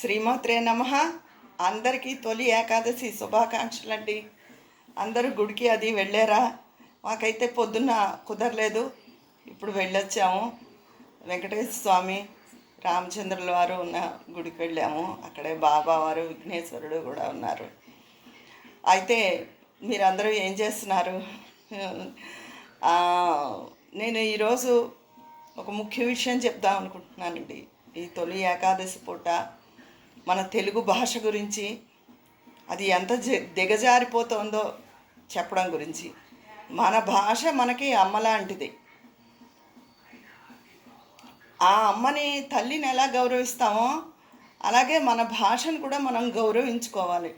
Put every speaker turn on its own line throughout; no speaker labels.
శ్రీమాత్రే నమ. అందరికీ తొలి ఏకాదశి శుభాకాంక్షలు అండి అందరూ గుడికి అది వెళ్ళారా? మాకైతే పొద్దున్న కుదరలేదు. ఇప్పుడు వెళ్ళొచ్చాము. వెంకటేశ్వర స్వామి రామచంద్రుల వారు ఉన్న గుడికి వెళ్ళాము. అక్కడే బాబా వారు విఘ్నేశ్వరుడు కూడా ఉన్నారు. అయితే మీరందరూ ఏం చేస్తున్నారు? నేను ఈరోజు ఒక ముఖ్య విషయం చెప్దాం అనుకుంటున్నానండి. ఈ తొలి ఏకాదశి పూట మన తెలుగు భాష గురించి అది ఎంత జ- దిగజారిపోతుందో చెప్పడం గురించి. మన భాష మనకి అమ్మ లాంటిది. ఆ అమ్మని తల్లిని ఎలా గౌరవిస్తామో అలాగే మన భాషను కూడా మనం గౌరవించుకోవాలి.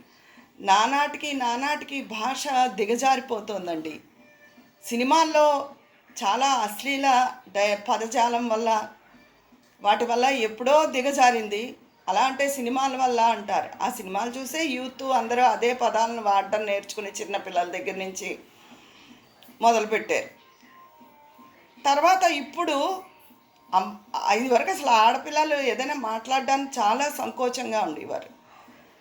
నానాటికి నానాటికి భాష దిగజారిపోతుందండి. సినిమాల్లో చాలా అశ్లీల డ- పదజాలం వల్ల వాటి వల్ల ఎప్పుడో దిగజారింది. అలా అంటే సినిమాల వల్ల అంటారు. ఆ సినిమాలు చూసే యూత్ అందరూ అదే పదాలను వాడడం నేర్చుకుని చిన్న పిల్లల దగ్గర నుంచి మొదలుపెట్టారు. తర్వాత ఇప్పుడు ఇది వరకు అసలు ఆడపిల్లలు ఏదైనా మాట్లాడడానికి చాలా సంకోచంగా ఉండేవారు.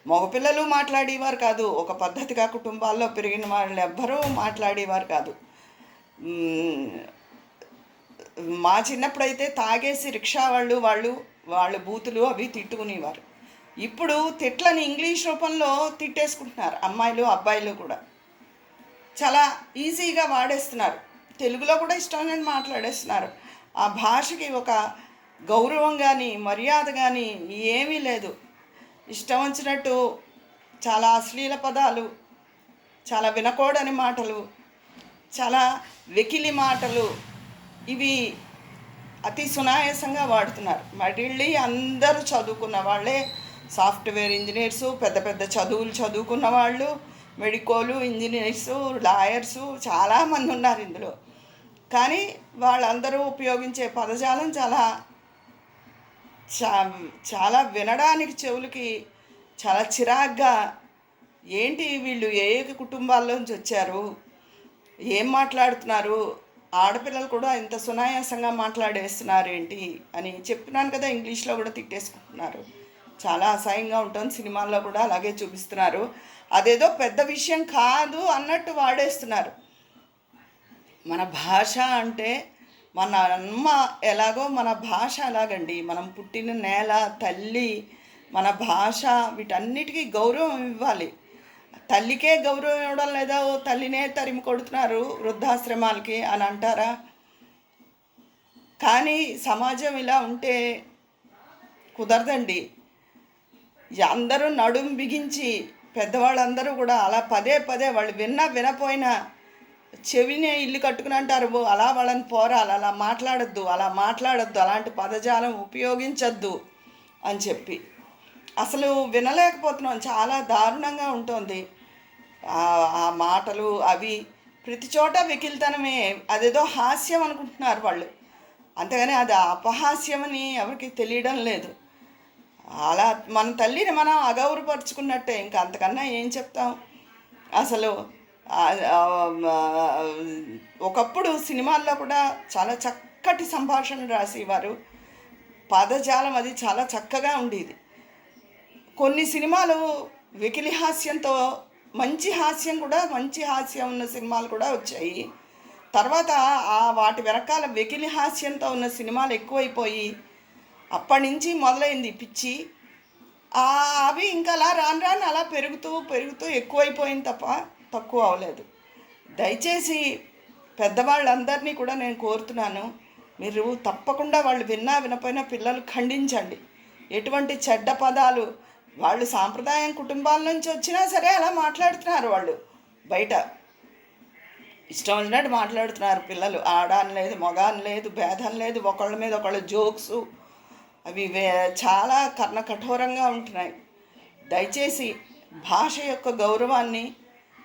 మగపిల్లలు మాట్లాడేవారు కాదు ఒక పద్ధతిగా కుటుంబాల్లో పెరిగిన వాళ్ళు ఎవ్వరూ మాట్లాడేవారు కాదు. మా చిన్నప్పుడైతే తాగేసి రిక్షా వాళ్ళు వాళ్ళు వాళ్ళ బూతులు అవి తిట్టుకునేవారు. ఇప్పుడు తిట్లని ఇంగ్లీష్ రూపంలో తిట్టేసుకుంటున్నారు అమ్మాయిలు అబ్బాయిలు కూడా. చాలా ఈజీగా వాడేస్తున్నారు. తెలుగులో కూడా ఇష్టం మాట్లాడేస్తున్నారు. ఆ భాషకి ఒక గౌరవం కానీ మర్యాద కానీ ఏమీ లేదు. ఇష్టం వచ్చినట్టు చాలా అశ్లీల పదాలు చాలా వినకూడని మాటలు చాలా వెకిలి మాటలు ఇవి అతి సునాయాసంగా వాడుతున్నారు. మళ్ళీ అందరూ చదువుకున్న వాళ్ళే సాఫ్ట్వేర్ ఇంజనీర్సు పెద్ద పెద్ద చదువులు చదువుకున్న వాళ్ళు మెడికోలు ఇంజనీర్సు లాయర్సు చాలామంది ఉన్నారు ఇందులో. కానీ వాళ్ళందరూ ఉపయోగించే పదజాలం చాలా చాలా వినడానికి చెవులకి చాలా చిరాగ్గా ఏంటి వీళ్ళు ఏ ఏ కుటుంబాల్లోంచి వచ్చారు? ఏం మాట్లాడుతున్నారు? ఆడపిల్లలు కూడా ఇంత సునాయాసంగా మాట్లాడేస్తున్నారు ఏంటి అని చెప్తున్నాను కదా ఇంగ్లీష్లో కూడా తిట్టేసుకుంటున్నారు. చాలా అసహ్యంగా ఉంటుంది సినిమాల్లో కూడా అలాగే చూపిస్తున్నారు. అదేదో పెద్ద విషయం కాదు అన్నట్టు వాడేస్తున్నారు. మన భాష అంటే మన అమ్మ ఎలాగో మన భాష అలాగండి. మనం పుట్టిన నేల తల్లి మన భాష వీటన్నిటికీ గౌరవం ఇవ్వాలి. తల్లికే గౌరవం ఇవ్వడం లేదా ఓ తల్లినే తరిమి కొడుతున్నారు వృద్ధాశ్రమాలకి అని అంటారా? కానీ సమాజం ఇలా ఉంటే కుదరదండి. అందరూ నడుం బిగించి పెద్దవాళ్ళందరూ కూడా అలా పదే పదే వాళ్ళు విన్నా వినపోయినా చెవినే ఇల్లు కట్టుకుని అంటారు అలా వాళ్ళని పోరాలి అలా మాట్లాడొద్దు అలా మాట్లాడొద్దు అలాంటి పదజాలం ఉపయోగించొద్దు అని చెప్పి. అసలు వినలేకపోతున్నాం. చాలా దారుణంగా ఉంటుంది. ఆ- మాటలు అవి ప్రతి చోట వెకిల్తనమే. అదేదో హాస్యం అనుకుంటున్నారు వాళ్ళు. అంతేగాని అది అపహాస్యమని ఎవరికి తెలియడం లేదు. అలా మన తల్లిని మనం అగౌరవపరుచుకున్నట్టే. ఇంకా అంతకన్నా ఏం చెప్తాం? అసలు ఒకప్పుడు సినిమాల్లో కూడా చాలా చక్కటి సంభాషణ రాసేవారు. పదజాలం అది చాలా చక్కగా ఉండేది. కొన్ని సినిమాలు వెకిలి హాస్యంతో మంచి హాస్యం కూడా మంచి హాస్యం ఉన్న సినిమాలు కూడా వచ్చాయి. తర్వాత ఆ వాటి వెనకాల వెకిలి హాస్యంతో ఉన్న సినిమాలు ఎక్కువైపోయి అప్పటి నుంచి మొదలైంది పిచ్చి. అవి ఇంకా అలా రాను రాను అలా పెరుగుతూ పెరుగుతూ ఎక్కువైపోయింది తప్ప తక్కువ అవ్వలేదు. దయచేసి పెద్దవాళ్ళందరినీ కూడా నేను కోరుతున్నాను మీరు తప్పకుండా వాళ్ళు విన్నా వినపోయినా పిల్లలు ఖండించండి. ఎటువంటి చెడ్డ పదాలు వాళ్ళు సాంప్రదాయం కుటుంబాల నుంచి వచ్చినా సరే అలా మాట్లాడుతున్నారు వాళ్ళు. బయట. ఇష్టం వచ్చినట్టు మాట్లాడుతున్నారు పిల్లలు. ఆడ అని లేదు మగ అని లేదు భేదం లేదు. ఒకళ్ళ మీద ఒకళ్ళ జోక్స్. అవి వే- చాలా కర్ణ కఠోరంగా ఉంటున్నాయి. దయచేసి భాష యొక్క గౌరవాన్ని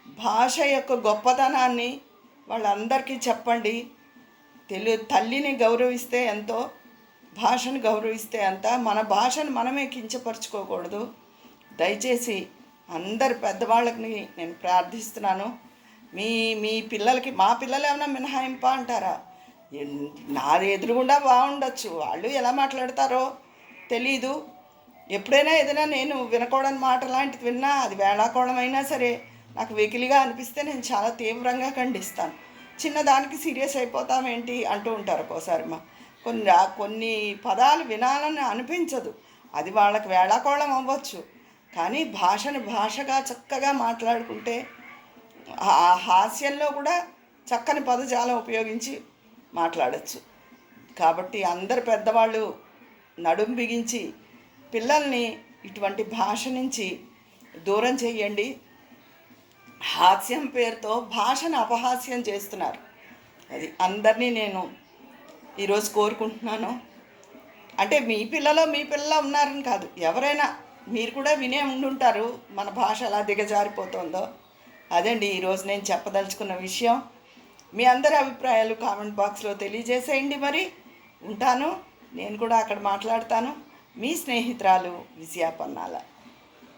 భాష యొక్క గొప్పతనాన్ని వాళ్ళందరికీ చెప్పండి. తెలు తల్లిని గౌరవిస్తే ఎంతో భాషను గౌరవిస్తే అంత మన భాషను మనమే కించపరచుకోకూడదు. దయచేసి అందరు పెద్దవాళ్ళకి నేను ప్రార్థిస్తున్నాను. మీ మీ పిల్లలకి మా పిల్లలు ఏమైనా మినహాయింప అంటారా? ఎన్- నాది ఎదురుగుండా బాగుండొచ్చు. వాళ్ళు ఎలా మాట్లాడతారో తెలీదు. ఎప్పుడైనా ఏదైనా నేను వినకూడని మాట లాంటిది విన్నా అది వేళాకోళం అయినా సరే నాకు వెకిలిగా అనిపిస్తే నేను చాలా తీవ్రంగా ఖండిస్తాను. చిన్నదానికి సీరియస్ అయిపోతామేంటి అంటూ ఉంటారు ఒక్కోసారి మా కొన్ని కొన్ని పదాలు వినాలని అనిపించదు. అది వాళ్ళకి వేళాకోళం అవ్వచ్చు. కానీ భాషను భాషగా చక్కగా మాట్లాడుకుంటే ఆ హాస్యంలో కూడా చక్కని పదజాలం ఉపయోగించి మాట్లాడచ్చు. కాబట్టి అందరు పెద్దవాళ్ళు నడుం బిగించి పిల్లల్ని ఇటువంటి భాష నుంచి దూరం చేయండి. హాస్యం పేరుతో భాషను అపహాస్యం చేస్తున్నారు. అది అందరినీ నేను ఈరోజు కోరుకుంటున్నాను. అంటే మీ పిల్లలో మీ పిల్లలు ఉన్నారని కాదు. ఎవరైనా మీరు కూడా వినే ఉండుంటారు మన భాష ఎలా దిగజారిపోతుందో. అదండి ఈరోజు నేను చెప్పదలుచుకున్న విషయం. మీ అందరి అభిప్రాయాలు కామెంట్ బాక్స్లో తెలియజేసేయండి మరి. ఉంటాను. నేను కూడా అక్కడ మాట్లాడతాను. మీ స్నేహితురాలు విజయాపన్నాల